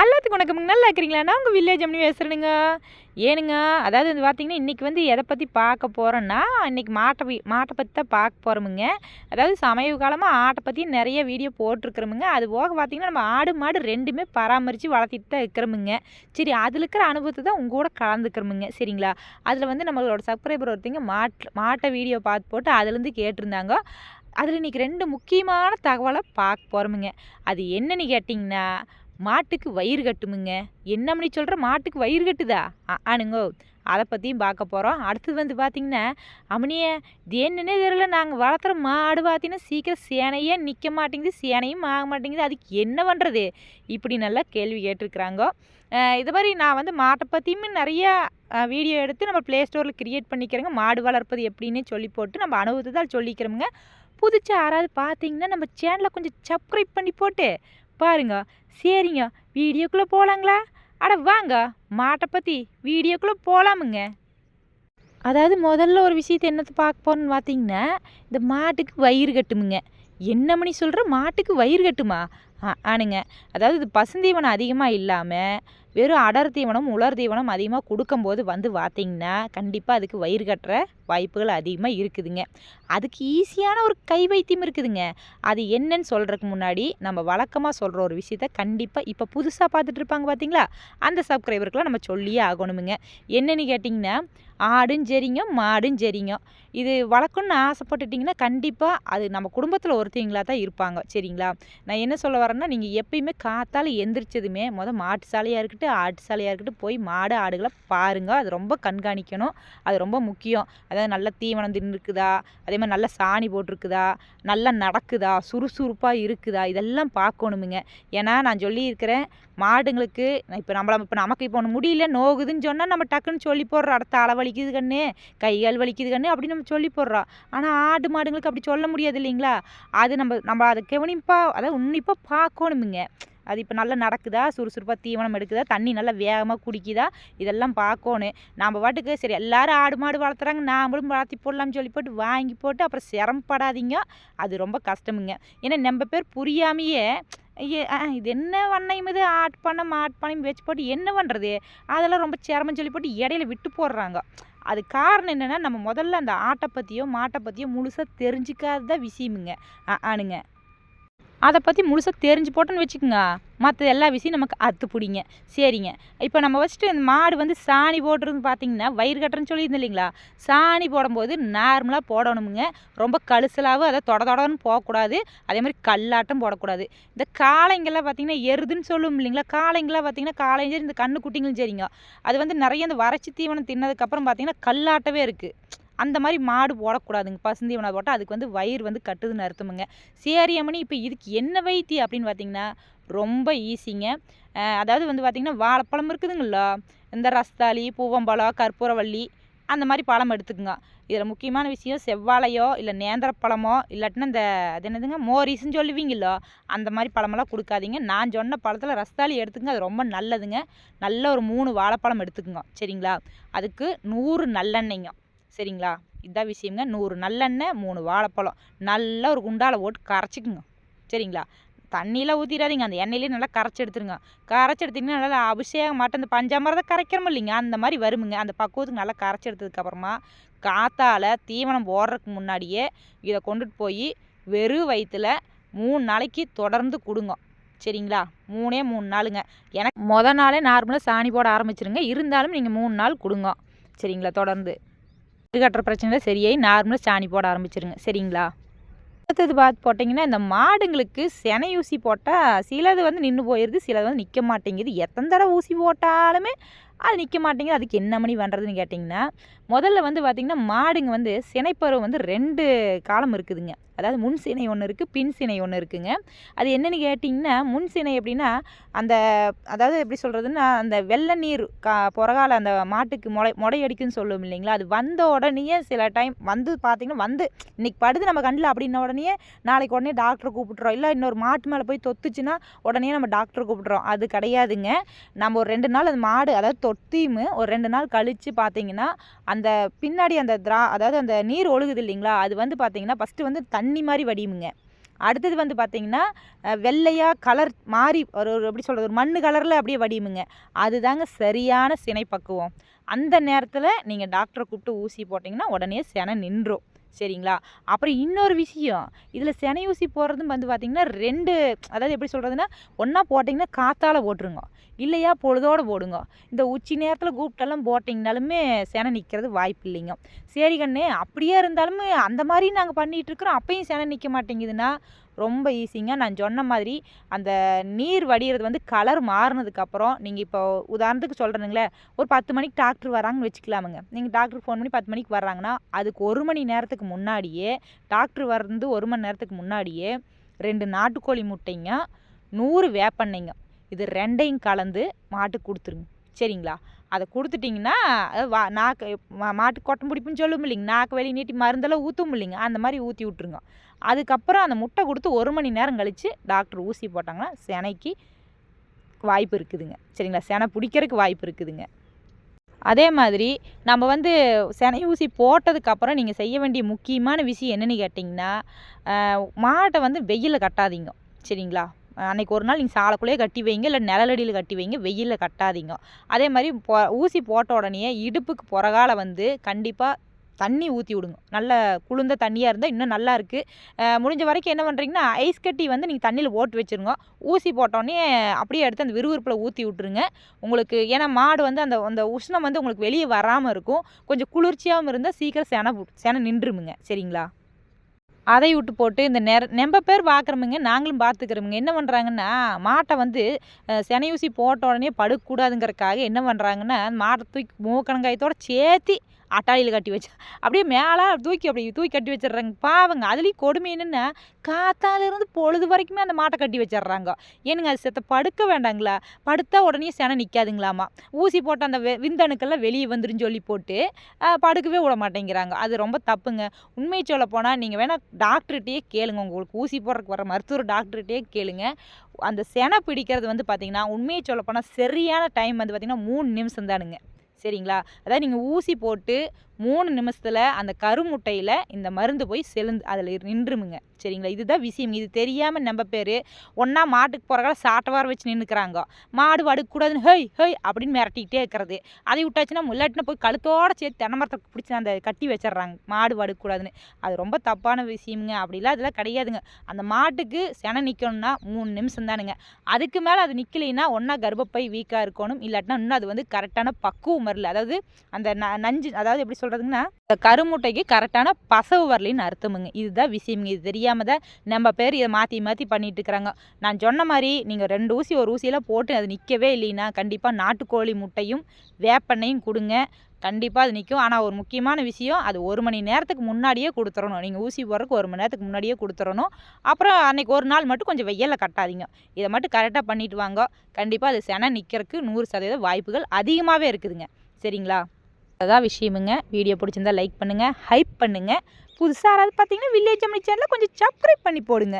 எல்லாத்துக்கும் வணக்கமுங்க நல்லா இருக்கிறீங்களா? நான் உங்கள் வில்லேஜ் அம்மனி பேசுகிறேனுங்க ஏனுங்க அதாவது வந்து பார்த்தீங்கன்னா இன்றைக்கி வந்து எதை பற்றி பார்க்க போகிறோன்னா இன்றைக்கி மாட்டை மாட்டை பற்றி தான் பார்க்க போகிறோமுங்க அதாவது சமீப காலமாக ஆட்டை பற்றி நிறைய வீடியோ போட்டிருக்கிறோமுங்க. அது போக பார்த்திங்கன்னா நம்ம ஆடு மாடு ரெண்டுமே பராமரித்து வளர்த்திட்டு தான் இருக்கிறோமுங்க. சரி அதில் இருக்கிற அனுபவத்தை தான் உங்கள் கூட கலந்துக்கிறோமுங்க. சரிங்களா? அதில் வந்து நம்மளோட சப்ஸ்கிரைபர் ஒருத்தங்க மாட் மாட்டை வீடியோ பார்த்து போட்டு அதுலேருந்து கேட்டிருந்தாங்க. அதில் இன்றைக்கி ரெண்டு முக்கியமான தகவலை பார்க்க போகிறோமுங்க அது என்னன்னு கேட்டிங்கன்னா மாட்டுக்கு வயிறு கட்டுமுங்க. என்ன சொல்கிற மாட்டுக்கு வயிறு கட்டுதா? ஆனுங்கோ அதை பற்றியும் பார்க்க போகிறோம் அடுத்தது வந்து பார்த்திங்கன்னா அம்மனியே இது என்னன்னே தெரியல. நாங்கள் வளர்த்துற மாடு பார்த்தீங்கன்னா சீக்கிரம் சேனையே நிற்க மாட்டேங்குது சேனையும் ஆக மாட்டேங்குது. அதுக்கு என்ன பண்ணுறது இப்படி நல்லா கேள்வி கேட்டிருக்கிறாங்கோ. இது மாதிரி நான் வந்து மாட்டை பற்றியுமே நிறையா வீடியோ எடுத்து நம்ம ப்ளே ஸ்டோரில் க்ரியேட் பண்ணிக்கிறோங்க. மாடு வளர்ப்பது எப்படின்னு சொல்லி போட்டு நம்ம அனுபவத்தை தான் சொல்லிக்கிறோமுங்க. புதுச்சா யாராவது பார்த்தீங்கன்னா நம்ம சேனலை கொஞ்சம் சப்ஸ்கிரைப் பண்ணி போட்டு பாருங்க. சரிங்க வீடியோக்குள்ளே போகலாங்களா அட வாங்க மாட்டை பற்றி வீடியோக்குள்ளே போகலாமுங்க அதாவது முதல்ல ஒரு விஷயத்தை என்னத்தை பார்க்க போகிறோன்னு பார்த்தீங்கன்னா இந்த மாட்டுக்கு வயிறு கட்டுமுங்க. என்ன மணி சொல்கிற மாட்டுக்கு வயிறு கட்டுமா? ஆனுங்க. அதாவது இது பசுந்தீவனம் அதிகமாக இல்லாமல் வெறும் அடர் தீவனம் உலர் தீவனம் அதிகமாக கொடுக்கும்போது வந்து பார்த்தீங்கன்னா கண்டிப்பாக அதுக்கு வயிறு கட்டுற வாய்ப்புகள் அதிகமாக இருக்குதுங்க. அதுக்கு ஈஸியான ஒரு கை வைத்தியம் இருக்குதுங்க. அது என்னன்னு சொல்கிறதுக்கு முன்னாடி நம்ம வழக்கமாக சொல்கிற ஒரு விஷயத்த கண்டிப்பாக இப்போ புதுசாக பார்த்துட்டு இருப்பாங்க பார்த்தீங்களா? அந்த சப்ஸ்கிரைபருக்குலாம் நம்ம சொல்லியே ஆகணுமுங்க. என்னென்னு கேட்டிங்கன்னா ஆடும் சரிங்க மாடும் சரிங்க இது வளர்க்கணும்னு ஆசைப்பட்டுட்டிங்கன்னா கண்டிப்பாக அது நம்ம குடும்பத்தில் ஒருத்தவங்களா தான் இருப்பாங்க. சரிங்களா? நான் என்ன சொல்ல வரேன்னா நீங்கள் எப்பயுமே காத்தால் எந்திரிச்சதுமே மொதல் மாட்டு சாலையாக இருக்கட்டும் ஆட்டு சாலையாக இருக்கட்டும் போய் மாடு ஆடுகளை பாருங்க. அது ரொம்ப கண்காணிக்கணும். அது ரொம்ப முக்கியம். அதாவது நல்ல தீவனம் தின்னுருக்குதா? அதே மாதிரி நல்ல சாணி போட்டிருக்குதா? நல்லா நடக்குதா? சுறுசுறுப்பாக இருக்குதா? இதெல்லாம் பார்க்கணுமுங்க. ஏன்னா நான் சொல்லியிருக்கிறேன் மாடுங்களுக்கு இப்போ நம்மள இப்போ நமக்கு இப்போ ஒன்று முடியல நோகுதுன்னு சொன்னால் நம்ம டக்குன்னு சொல்லி போடுறோம் அடுத்த தலை வலிக்குது கண்ணு. கை கால் வலிக்குது கண்ணு. அப்படின்னு நம்ம சொல்லி போடுறோம் ஆனால் ஆடு மாடுங்களுக்கு அப்படி சொல்ல முடியாது இல்லைங்களா? அது நம்ம நம்ம அதை கவனிப்பாக அதாவது உன்னிப்பாக பார்க்கணுமுங்க. அது இப்போ நல்லா நடக்குதா? சுறுசுறுப்பாக தீவனம் எடுக்குதா? தண்ணி நல்லா வேகமாக குடிக்குதா? இதெல்லாம் பார்க்கணும் நம்ம பாட்டுக்கு சரி எல்லாரும் ஆடு மாடு வளர்த்துறாங்க. நாமளும் வளர்த்தி போடலாம்னு சொல்லி போட்டு வாங்கி போட்டு அப்புறம் சிரமப்படாதீங்க. அது ரொம்ப கஷ்டமுங்க. ஏன்னா நம்ம பேர் புரியாமையே இது என்ன வண்ணையும் இது? ஆட் பண்ண மாட் பண்ணி வச்சு போட்டு என்ன பண்ணுறது அதெல்லாம் ரொம்ப சிரமம் சொல்லி போட்டு இடையில விட்டு போடுறாங்க. அது காரணம் என்னென்னா நம்ம முதல்ல அந்த ஆட்டை பற்றியோ மாட்டை பற்றியோ முழுசாக தெரிஞ்சிக்காத விஷயமுங்க. ஆணுங்க. ஆனுங்க அதை பற்றி முழுசாக தெரிஞ்சு போட்டோன்னு வச்சுக்கோங்க. மற்ற எல்லா விஷயம் நமக்கு அத்து பிடிங்க. சரிங்க. இப்போ நம்ம வச்சுட்டு இந்த மாடு வந்து சாணி போடுறது பார்த்தீங்கன்னா வயிறு கட்டுறேன்னு சொல்லியிருந்தேன் இல்லைங்களா? சாணி போடும்போது நார்மலாக போடணுமுங்க. ரொம்ப கழுசலாகவும் அதை தொட தொடன்னு போகக்கூடாது. அதே மாதிரி கல்லாட்டம் போடக்கூடாது. இந்த காளைங்கெல்லாம் பார்த்திங்கன்னா எருதுன்னு சொல்லும் இல்லைங்களா? காளைங்கெல்லாம் பார்த்திங்கன்னா காளையும் சரி இந்த கண்ணு குட்டிங்களும் சரிங்க. அது வந்து நிறைய இந்த வறட்சி தீவனம் தின்னதுக்கப்புறம் பார்த்திங்கன்னா கல்லாட்டவே இருக்குது அந்த மாதிரி மாடு போடக்கூடாதுங்க பசுந்தீவனம் போட்டால் அதுக்கு வந்து வயிறு வந்து கட்டுதுன்னு அர்த்தமுங்க. சரி இப்போ இதுக்கு என்ன வைத்தி அப்படின்னு பார்த்தீங்கன்னா ரொம்ப ஈஸிங்க. அதாவது வந்து பார்த்திங்கன்னா வாழைப்பழம் இருக்குதுங்களா இந்த ரஸ்தாளி பூவம்பழம் கற்பூரவள்ளி அந்த மாதிரி பழம் எடுத்துக்குங்க. இதில் முக்கியமான விஷயம் செவ்வாழையோ இல்லை நேந்திரப்பழமோ இல்லாட்டினா இந்த அது என்னதுங்க மோரிஸ்ன்னு சொல்லுவீங்களோ அந்த மாதிரி பழமெல்லாம் கொடுக்காதீங்க. நான் சொன்ன பழத்தில் ரஸ்தாளி எடுத்துக்கங்க அது ரொம்ப நல்லதுங்க. நல்ல ஒரு மூணு வாழைப்பழம் எடுத்துக்குங்க சரிங்களா? அதுக்கு நூறு நல்லெண்ணெய்ங்க. சரிங்களா? இதான் விஷயங்க நூறு நல்லெண்ணெய் மூணு வாழைப்பழம். நல்லா ஒரு குண்டால போட்டு கரைச்சிக்குங்க. சரிங்களா? தண்ணியில் ஊற்றிடாதீங்க அந்த எண்ணெயிலே நல்லா கரைச்சி எடுத்துருங்க. கரைச்சி எடுத்திங்கன்னா நல்லா அபிஷேகம் மாட்டம் இந்த பஞ்சாமிரதம் கரைக்கிறோம் இல்லைங்க? அந்த மாதிரி வருமுங்க. அந்த பக்குவத்துக்கு நல்லா கரைச்சி எடுத்ததுக்கப்புறமா காத்தால் தீவனம் போடுறதுக்கு முன்னாடியே இதை கொண்டுட்டு போய் வெறும் வயிற்றில் மூணு நாளைக்கு தொடர்ந்து கொடுங்க. சரிங்களா? மூணே மூணு நாளுங்க. எனக்கு மொதல் நாளே நார்மலாக சாணி போட ஆரம்பிச்சிருங்க. இருந்தாலும் நீங்கள் மூணு நாள் கொடுங்க. சரிங்களா? தொடர்ந்து. கட்டுற பிரச்சனை சரியாகி நார்மலாக சாணி போட ஆரம்பிச்சிருங்க. சரிங்களா? அடுத்தது பார்த்து போட்டிங்கன்னா இந்த மாடுங்களுக்கு செனை ஊசி போட்டால் சிலது வந்து நின்று போயிடுது சிலது வந்து நிற்க மாட்டேங்குது. எத்தனை தடவை ஊசி போட்டாலுமே அது நிற்க மாட்டேங்குது. அதுக்கு என்ன மணி பண்ணுறதுன்னு கேட்டிங்கன்னா முதல்ல வந்து பார்த்திங்கன்னா மாடுங்க வந்து சினைப்பருவம் வந்து ரெண்டு காலம் இருக்குதுங்க. அதாவது முன் சினை ஒன்று இருக்குது பின் சினை ஒன்று இருக்குங்க. அது என்னென்னு கேட்டிங்கன்னா முன் சினை எப்படின்னா அந்த அதாவது எப்படி சொல்கிறதுன்னா அந்த வெள்ளை நீர் கா புறகால அந்த மாட்டுக்கு முளை முடையடிக்குன்னு சொல்லுவோம் இல்லைங்களா? அது வந்த உடனேயே சில டைம் வந்து பார்த்திங்கன்னா வந்து இன்றைக்கி படுது நம்ம கண்ணில் அப்படின்ன உடனே நாளைக்கு உடனே டாக்டரை கூப்பிட்றோம் இல்லை இன்னொரு மாட்டு மேலே போய் தொத்துச்சுன்னா உடனே நம்ம டாக்டரை கூப்பிட்றோம் அது கிடையாதுங்க. நம்ம ஒரு ரெண்டு நாள் அந்த மாடு அதாவது தொத்தியும் ஒரு ரெண்டு நாள் கழித்து பார்த்தீங்கன்னா அந்த பின்னாடி அந்த திரா அதாவது அந்த நீர் ஒழுகுது இல்லைங்களா? அது வந்து பார்த்தீங்கன்னா ஃபஸ்ட்டு வந்து தண்ணி தண்ணி மாதிரி வடியுமுங்க. அடுத்தது வந்து பார்த்திங்கன்னா வெள்ளையாக கலர் மாறி ஒரு ஒரு எப்படி சொல்கிறது ஒரு மண் கலரில் அப்படியே வடியுமுங்க. அதுதாங்க சரியான சினை பக்குவம் அந்த நேரத்தில் நீங்கள் டாக்டரை கூப்பிட்டு ஊசி போட்டிங்கன்னா உடனே சினை நின்றும். சரிங்களா? அப்புறம் இன்னொரு விஷயம். இதில் செனை ஊசி போடுறதும் வந்து பார்த்திங்கன்னா ரெண்டு அதாவது எப்படி சொல்கிறதுன்னா ஒன்றா போட்டிங்கன்னா காத்தால் போட்டுருங்க. இல்லையா பொழுதோடு போடுங்க. இந்த உச்சி நேரத்தில் கூப்பிட்டெல்லாம் போட்டிங்கனாலுமே செனை நிற்கிறது வாய்ப்பு இல்லைங்க. சரி கண்ணு அப்படியே இருந்தாலுமே அந்த மாதிரி நாங்கள் பண்ணிகிட்ருக்குறோம் அப்பையும் செனை நிற்க மாட்டேங்குதுன்னா ரொம்ப ஈஸிங்க. நான் சொன்ன மாதிரி அந்த நீர் வடிகிறது வந்து கலர் மாறினதுக்கப்புறம் நீங்கள் இப்போ உதாரணத்துக்கு சொல்கிறேனுங்களே ஒரு பத்து மணிக்கு டாக்டர் வராங்கன்னு வச்சுக்கலாமுங்க. நீங்கள் டாக்டர் ஃபோன் பண்ணி பத்து மணிக்கு வர்றாங்கன்னா அதுக்கு ஒரு மணி நேரத்துக்கு முன்னாடியே டாக்டர் வர்றது ஒரு மணி நேரத்துக்கு முன்னாடியே ரெண்டு நாட்டுக்கோழி முட்டைங்க நூறு வேப்பெண்ணெய்ங்க. இது ரெண்டையும் கலந்து மாட்டுக்கு கொடுத்துருங்க. சரிங்களா? அதை கொடுத்துட்டிங்கன்னா அது வா நாக்கு மா- மாட்டுக்கு கொட்டம் பிடிப்புன்னு சொல்லும் இல்லைங்க. நாக்கு வெளியே நீட்டி மருந்தெல்லாம் ஊற்றும் இல்லைங்க. அந்த மாதிரி ஊற்றி விட்ருங்க அதுக்கப்புறம் அந்த முட்டை கொடுத்து ஒரு மணி நேரம் கழித்து டாக்டர் ஊசி போட்டாங்கன்னா செனைக்கு வாய்ப்பு இருக்குதுங்க. சரிங்களா? செனை பிடிக்கிறதுக்கு வாய்ப்பு இருக்குதுங்க. அதே மாதிரி நம்ம வந்து செனை ஊசி போட்டதுக்கப்புறம் நீங்கள் செய்ய வேண்டிய முக்கியமான விஷயம் என்னென்னு கேட்டிங்கன்னா மாட்டை வந்து வெயிலில் கட்டாதீங்க. சரிங்களா? அன்னைக்கு ஒரு நாள் நீங்கள் சாலைக்குள்ளேயே கட்டி வைங்க இல்லை நிழலடியில் கட்டி வைங்க வெயிலில் கட்டாதீங்க. அதே மாதிரி பொ ஊசி போட்ட உடனே இடுப்புக்கு புறகால வந்து கண்டிப்பாக தண்ணி ஊற்றி விடுங்க. நல்ல குளிர்ந்த தண்ணியாக இருந்தால் இன்னும் நல்லா இருக்குது முடிஞ்ச வரைக்கும் என்ன பண்ணுறீங்கன்னா ஐஸ் கட்டி வந்து நீங்கள் தண்ணியில் போட்டு வச்சுருங்க. ஊசி போட்டோடனே அப்படியே எடுத்து அந்த விறுவிறுப்பில் ஊற்றி விட்ருங்க உங்களுக்கு ஏன்னா மாடு வந்து அந்த அந்த உஷ்ணம் வந்து உங்களுக்கு வெளியே வராமல் இருக்கும். கொஞ்சம் குளிர்ச்சியாகவும் இருந்தால் சீக்கிரம் செனை பு- நின்றுமுங்க சரிங்களா? அதை விட்டு போட்டு இந்த நெர நெம்ப பேர் பார்க்குறோமுங்க நாங்களும் பார்த்துக்கிறோமுங்க என்ன பண்ணுறாங்கன்னா மாட்டை வந்து செனையூசி ஊசி போட்ட உடனே படுக்கக்கூடாதுங்கிறதுக்காக என்ன பண்ணுறாங்கன்னா மாட்டை தூக்கி மூக்கணங்காயத்தோடு சேர்த்தி அட்டாளியில் கட்டி வச்சு அப்படியே மேலே தூக்கி அப்படி தூக்கி கட்டி வச்சிடுறாங்க. பாவங்க அதுலேயும் கொடுமை என்னென்னா காத்தாலிருந்து பொழுது வரைக்குமே அந்த மாட்டை கட்டி வச்சிடுறாங்க. ஏனுங்க அது செத்த படுக்க வேண்டாங்களா? படுத்தா உடனே செனை நிற்காதுங்களாமா ஊசி போட்ட அந்த வெ- விந்தணுக்கெல்லாம் வெளியே வந்துருன்னு சொல்லி போட்டு படுக்கவே விட மாட்டேங்கிறாங்க. அது ரொம்ப தப்புங்க. உண்மையை சொல்ல போனால் நீங்கள் வேணால் டாக்டர்கிட்டயே கேளுங்க. உங்களுக்கு ஊசி போடுறதுக்கு வர மருத்துவர் டாக்டர்கிட்டயே கேளுங்க. அந்த செனை பிடிக்கிறது வந்து பார்த்திங்கன்னா உண்மையை சொல்ல போனால் சரியான டைம் வந்து பார்த்திங்கன்னா மூணு நிமிஷம் தானுங்க. சரிங்களா? அதாவது நீங்கள் ஊசி போட்டு மூணு நிமிஷத்தில் அந்த கருமுட்டையில் இந்த மருந்து போய் செலுந்து அதில் நின்றுமுங்க. சரிங்களா? இதுதான் விஷயம். இது தெரியாமல் நம்ம பேர் ஒன்றா மாட்டுக்கு போகிறக்கால சாட்டவார வச்சு நின்றுக்கிறாங்க மாடு வடுக்கக்கூடாதுன்னு ஹேய் ஹேய் அப்படின்னு மிரட்டிக்கிட்டே இருக்கிறது. அதை விட்டாச்சுன்னா முல்லாட்டினா போய் கழுத்தோட சேர்த்து தென்னமரத்தை பிடிச்சி அந்த கட்டி வச்சிடுறாங்க. மாடு வடுக்கக்கூடாதுன்னு. அது ரொம்ப தப்பான விஷயமுங்க. அப்படிலாம் அதெல்லாம் கிடையாதுங்க. அந்த மாட்டுக்கு செனை நிற்கணும்னா மூணு நிமிஷம் தானுங்க. அதுக்கு மேலே அது நிற்கலைன்னா ஒன்றா கர்ப்பப்பை வீக்காக இருக்கணும். இல்லாட்டினா இன்னும் அது வந்து கரெக்டான பக்குவம் வரல. அதாவது அந்த ந நஞ்சு அதாவது எப்படி சொல்கிறதுங்கன்னா இந்த கருமுட்டைக்கு கரெக்டான பசவு வரலின்னு அர்த்தமுங்க. இதுதான் விஷயமுங்க. இது தெரியாமல் தான் நம்ம பேர் இதை மாற்றி மாற்றி பண்ணிட்டு இருக்கிறாங்க நான் சொன்ன மாதிரி நீங்கள் ரெண்டு ஊசி ஒரு ஊசியெல்லாம் போட்டு அது நிற்கவே இல்லைன்னா கண்டிப்பாக நாட்டுக்கோழி முட்டையும் வேப்பெண்ணையும் கொடுங்க. கண்டிப்பாக அது நிற்கும் ஆனால் ஒரு முக்கியமான விஷயம் அது ஒரு மணி நேரத்துக்கு முன்னாடியே கொடுத்துறணும். நீங்கள் ஊசி போடுறதுக்கு ஒரு மணி நேரத்துக்கு முன்னாடியே கொடுத்துறணும். அப்புறம் அன்னைக்கு ஒரு நாள் மட்டும் கொஞ்சம் வெயிலில் கட்டாதீங்க. இதை மட்டும் கரெக்டாக பண்ணிவிட்டு வாங்க. கண்டிப்பாக அது செனை நிற்கிறதுக்கு நூறு சதவீத வாய்ப்புகள் அதிகமாகவே இருக்குதுங்க. சரிங்களா? அதான் விஷயமுங்க. வீடியோ பிடிச்சிருந்தா லைக் பண்ணுங்கள் ஹைப் பண்ணுங்கள் புதுசாக யாராவது பார்த்தீங்கன்னா வில்லேஜ் அம்மி சேனலில் கொஞ்சம் சப்ஸ்கிரைப் பண்ணி போடுங்க.